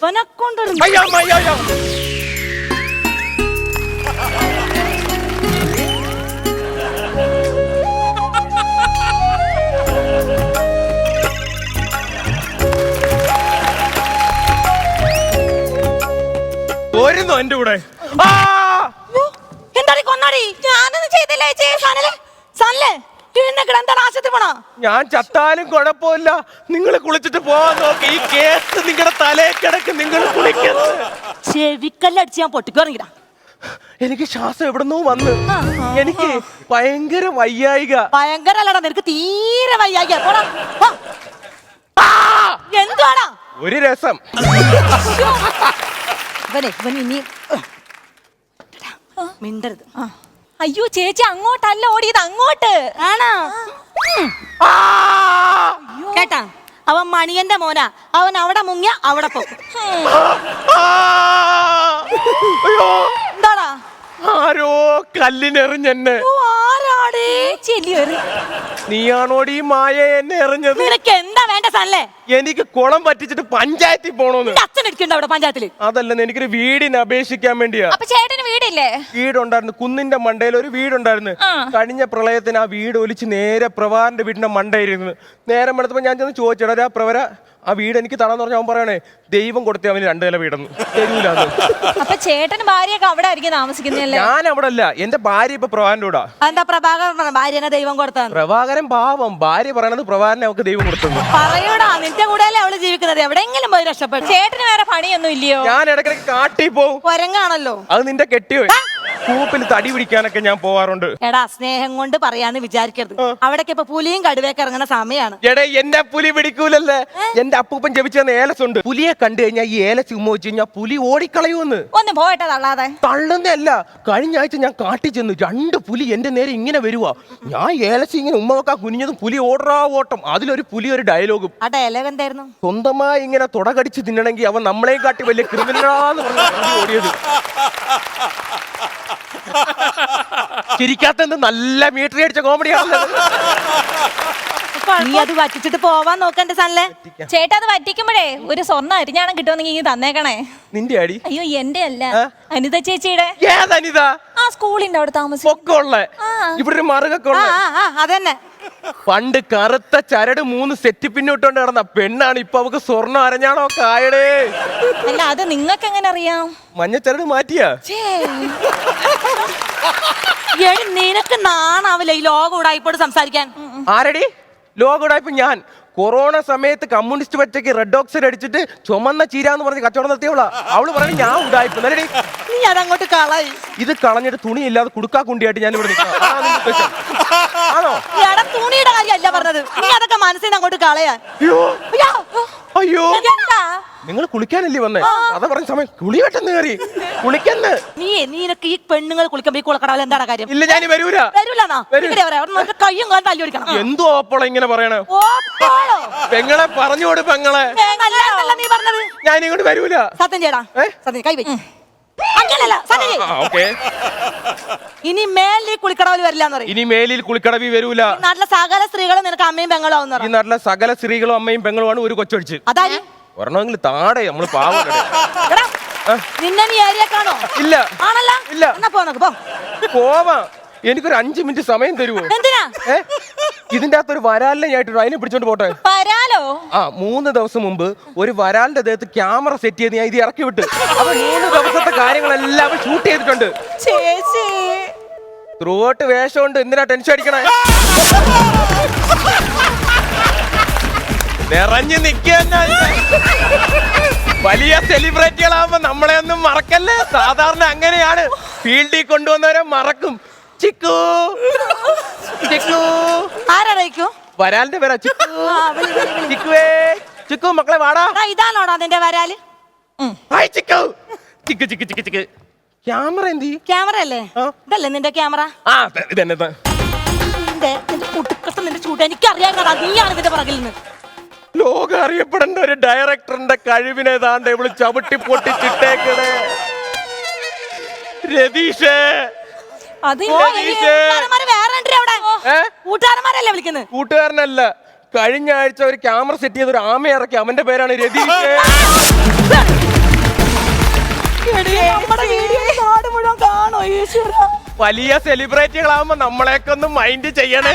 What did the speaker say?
ഇവനെ അയ്യോ അയ്യോ അയ്യോ പോരുന്നോ എന്റെ കൂടെ? എന്താടി കൊന്നാടി? ഞാനൊന്നും ചെയ്തില്ല സനലെ സനലെ. ഞാൻ ചത്താലും കുഴപ്പമില്ല. നിങ്ങൾ കുളിച്ചിട്ട് പോവാൻ നോക്കി. ഈ കേസ് നിങ്ങളുടെ തലയിൽ കിടക്ക്. നിങ്ങൾ കുളിക്കുന്നത് ചെവിക്കല്ലടിച്ച് ഞാൻ പൊട്ടിക്കുറങ്ങിടാ എനിക്ക് ശ്വാസം എവിടുന്നോ വന്ന്. ആ, ആ, എനിക്ക് ഭയങ്കര വയ്യായിക. ഭയങ്കര അല്ലടാ നിനക്ക് തീരെ വയ്യായിക. എന്തുവാടാ? ഒരു രസം. ഇവനെ ഇവൻ ഇനി മിണ്ടരുത്. അയ്യോ ചേച്ചി അങ്ങോട്ടല്ല ഓടിയത് അങ്ങോട്ട്. ആണോ! കേട്ടാ അവൻ മണിയന്റെ മോനാ. അവൻ അവിടെ മുങ്ങിയ അവിടെ പോകും എന്താടാ? ആരോ കല്ലിനെറിഞ്ഞെന്നെ. നീയാണോടി ഈ മായ എന്നെ എറിഞ്ഞത്? നിനക്ക് എന്താ എനിക്ക് കുളം പറ്റിച്ചിട്ട് പഞ്ചായത്തിൽ പോണോന്ന്. അച്ഛൻ ഇരിക്കണ്ട അവിടെ പഞ്ചായത്തിൽ? അതല്ലെന്ന് എനിക്കൊരു വീടിന് അപേക്ഷിക്കാൻ വേണ്ടിയാ. അപ്പൊ ചേട്ടന് വീടില്ലേ? വീടുണ്ടായിരുന്നു കുന്നിന്റെ മണ്ടയിൽ ഒരു വീടുണ്ടായിരുന്നു. കഴിഞ്ഞ പ്രളയത്തിന് ആ വീട് ഒലിച്ച് നേരെ പ്രവാറിന്റെ വീടിന്റെ മണ്ടയിരുന്നു നേരം എടുത്തപ്പോ ഞാൻ ചെന്ന് ചോദിച്ചടാ പ്രവര ആ വീട് എനിക്ക് തടാന്ന് പറഞ്ഞ അവൻ പറയണേ ദൈവം കൊടുത്ത അവന് രണ്ടു നില വീടെന്ന്. തരൂലാന്ന് അപ്പൊ ചേട്ടന് ഭാര്യയൊക്കെ അവിടെ ആയിരിക്കും താമസിക്കുന്നല്ലേ ഞാൻ അവിടെ അല്ല എന്റെ ഭാര്യ ഇപ്പൊ പ്രഭാകരന്റെ കൂടാ എന്താ പ്രഭാകരൻ ഭാര്യനെ ദൈവം കൊടുത്താന്ന് പ്രഭാകരൻ പാവം ഭാര്യ പറയണത് പ്രഭാകരനെ അവക്ക് ദൈവം കൊടുത്തു പറയൂടാ നിന്റെ കൂടെയല്ലേ അവൾ ജീവിക്കുന്നത്? എവിടെയെങ്കിലും പോയി രക്ഷപ്പെടും ചേട്ടന് വേറെ പണിയൊന്നും ഇല്ലയോ? ഞാൻ ഇടയ്ക്കിടയ്ക്ക് കാട്ടി പോവും. കൊരങ്ങാണല്ലോ അത് നിന്റെ കെട്ടിയോ? കൂപ്പിൽ തടി പിടിക്കാനൊക്കെ ഞാൻ പോവാറുണ്ട്. എടാ സ്നേഹം കൊണ്ട് പറയാന്ന് വിചാരിക്കരുത്. അവിടേക്ക് ഇപ്പൊ പുലിയും കടുവയൊക്കെ ഇറങ്ങുന്ന സമയമാണ് എടാ എന്നെ പുലി പിടിക്കൂലല്ലേ? എന്റെ അപ്പൂപ്പൻ ജപിച്ചെന്ന് ഏലസുണ്ട്. ഏലസ് പുലിയെ കണ്ടു കഴിഞ്ഞാൽ ഈ ഏല ഉമ്മ വെച്ച് കഴിഞ്ഞാൽ പുലി ഓടിക്കളയൂന്ന് ഒന്ന് പോട്ടെ തള്ളാതെ. തള്ളുന്നല്ല കഴിഞ്ഞ ആഴ്ച ഞാൻ കാട്ടി ചെന്നു രണ്ട് പുലി എന്റെ നേരെ ഇങ്ങനെ വരുവാ. ഞാൻ ഏലസ് ഇങ്ങനെ ഉമ്മ വെക്കാൻ കുനിഞ്ഞതും പുലി ഓടറാ ഓട്ടം. അതിലൊരു പുലി ഒരു ഡയലോഗും ആ ഡയലോഗ് എന്തായിരുന്നു? സ്വന്തമായി ഇങ്ങനെ തുടകടിച്ച് തിന്നണമെങ്കിൽ അവൻ നമ്മളെയും കാട്ടി വലിയ ക്രിമിനലാന്ന് പറഞ്ഞു ഓടിയത്. ചിരിക്കാത്ത നല്ല മീറ്ററി അടിച്ച കോമഡിയാണ് നീ അത് വറ്റിച്ചിട്ട് പോവാൻ നോക്കണ്ട സല്ലേ ചേട്ടാ അത് വറ്റിക്കുമ്പോഴേ ഒരു സ്വർണ അരിഞ്ഞാണം കിട്ടുമെന്നെങ്കിൽ ഇങ്ങ് തന്നേക്കണേ. നിന്റെ അടി? അയ്യോ എന്റെ അല്ല അനിത ചേച്ചിയുടെ? അനിത? ആ സ്കൂളിന്റെ അവിടെ താമസിക്കും. ഇവിടെ ഒരു മറുകൊക്കെ അതന്നെ. പണ്ട് കറുത്ത ചരട് മൂന്ന് സെറ്റ് പിന്നോട്ടോണ്ട് നടന്ന പെണ്ണാണ് ഇപ്പൊ അവക്ക് സ്വർണം അരഞ്ഞാണോ കായടേ അല്ല അത് നിങ്ങൾക്ക് എങ്ങനെ അറിയാം? മഞ്ഞ ചരട് മാറ്റിയാ? എടി നിനക്ക് നാണാവില്ല ഈ ലോകം ഉടായിപ്പോട് സംസാരിക്കാൻ? ആരടി? ലോകോടായ്പ ഞാൻ. കൊറോണ സമയത്ത് കമ്മ്യൂണിസ്റ്റ് പച്ചയ്ക്ക് റെഡ് ഓക്സൈഡ് അടിച്ചിട്ട് ചുമന്ന ചീരാന്ന് പറഞ്ഞ് കച്ചവടം നടത്തിയവളാ. അവൾ പറഞ്ഞു ഞാൻ ഉണ്ടായി നല്ലടി നീ അതങ്ങോട്ട് കളയി. ഇത് കളഞ്ഞിട്ട് തുണി ഇല്ലാതെ കുടുക്കാ കുണ്ടിയായിട്ട് ഞാൻ ഇവിടെ നിൽക്കാം? ആണോ? എടാ തുണിയുടെ കാര്യമല്ല പറഞ്ഞത്. നീ അതൊക്കെ മനസ്സിൽ നിന്ന് അങ്ങോട്ട് കളയാ അയ്യോ. നിങ്ങൾ കുളിക്കാനല്ലേ വന്നേ? അതാ പറഞ്ഞ സമയം. കുളി വെട്ടെന്ന് കയറി. കുളിക്കന്ന് നീ നീനക്ക് ഈ പെണ്ണുങ്ങൾ കുളിക്കുമ്പോ ഈ കുളക്കടവിൽ എന്താണ് കാര്യം? ഇല്ല ഞാൻ വരൂല. വരൂലെന്നാ? വരൂ. ഇവിടെ വരാം അവിടെ നോക്കി കയ്യും കാലും തല്ലി ഓടിക്കണം. എന്തോ അപ്പോൾ ഇങ്ങനെ പറയണേ? പെങ്ങളെ പറഞ്ഞു കൊടു പെങ്ങളെ. അല്ലാന്നല്ല നീ പറഞ്ഞത്. ഞാൻ ഇങ്ങോട്ട് വരൂല. സത്യം ചെയ്യടാ. ഏ? സത്യം കൈ അങ്ങനല്ല സത്യം ചെയ്യ്. ഓക്കെ. ഇനി മേലിൽ ഈ കുളിക്കടവിൽ വരില്ല എന്ന് പറയും. ഇനി മേലിൽ കുളിക്കടവി വരൂല. ഈ നാട്ടിലെ സകല സ്ത്രീകളും നിനക്ക് അമ്മയും പെങ്ങളും ആവുന്ന ഈ നാട്ടിലെ സകല സ്ത്രീകളും അമ്മയും പെങ്ങളുമാണ് ഒരു കൊച്ചൊഴിച്ച് അതായത് ഒരെണ്ണമെങ്കിൽ താടെ നമ്മൾ പാവം എടാ നിന്നെ നീ ഏരിയ കാണോ? ഇല്ല. ആണല്ല? ഇല്ല. എന്നാ പോ പോ. പോവാ. എനിക്കൊരു അഞ്ചു മിനിറ്റ് സമയം തരുമോ എന്തിനാ? ഇതിന്റെ അകത്ത് ഒരു വരാലിനെ ഞാൻ ഇട്ടിട്ടുണ്ട് അതിനെ പിടിച്ചോണ്ട് പോട്ടെ? വരാലോ? ആ മൂന്ന് ദിവസം മുമ്പ് ഒരു വരാലിന്റെ ദേഹത്ത് ക്യാമറ സെറ്റ് ചെയ്ത് ഞാൻ ഇത് ഇറക്കി വിട്ട്. അപ്പൊ മൂന്ന് ദിവസത്തെ കാര്യങ്ങളെല്ലാം ഷൂട്ട് ചെയ്തിട്ടുണ്ട്. ചേച്ചി. ത്രൂട്ട് വേഷമുണ്ട്. എന്തിനാ ടെൻഷൻ അടിക്കണേ? നിറഞ്ഞു നിക്കുന്ന വലിയ സെലിബ്രിറ്റികളാവുമ്പോ നമ്മളെ ഒന്നും മറക്കല്ലേ? സാധാരണ അങ്ങനെയാണ്. ഫീൽഡിൽ കൊണ്ടുവന്നവരെ മറക്കും. ചിക്കു. ചിക്കു. ആരറിയിക്കൂ വരാലിന്റെ പേരാ ചിക്കു. ചിക്കുവേ. ചിക്കു മക്കളെ വാടാ. ഇതാണോടാ നിന്റെ വരാൽ? ഹായ് ചിക്കു. ചിക്കു ചിക്കു ചിക്കു ചിക്ക്. ക്യാമറ എന്തി ക്യാമറ അല്ലേ. ഇതല്ലേ നിന്റെ ക്യാമറ? ആ ഇതെന്നെ ഇത്. നിന്റെ കുട്ടുക്കത്തെ നിന്റെ ചൂട് എനിക്കറിയാം നീയാണ് ഇതിന്റെ പുറകിൽ നിന്ന്. ലോകം അറിയപ്പെടേണ്ട ഒരു ഡയറക്ടറിന്റെ കഴിവിനെ താണ്ട് ഇവൾ ചവിട്ടി പൊട്ടിച്ചിട്ടേക്കണേ. രതീഷേ. കൂട്ടുകാരനല്ല. കഴിഞ്ഞ ആഴ്ച ഒരു ക്യാമറ സെറ്റ് ചെയ്ത ഒരു ആമ ഇറക്കി. അവന്റെ പേരാണ് രതീഷ്. വലിയ സെലിബ്രിറ്റികളാവുമ്പോ നമ്മളെയൊക്കെ ഒന്ന് മൈൻഡ് ചെയ്യണേ.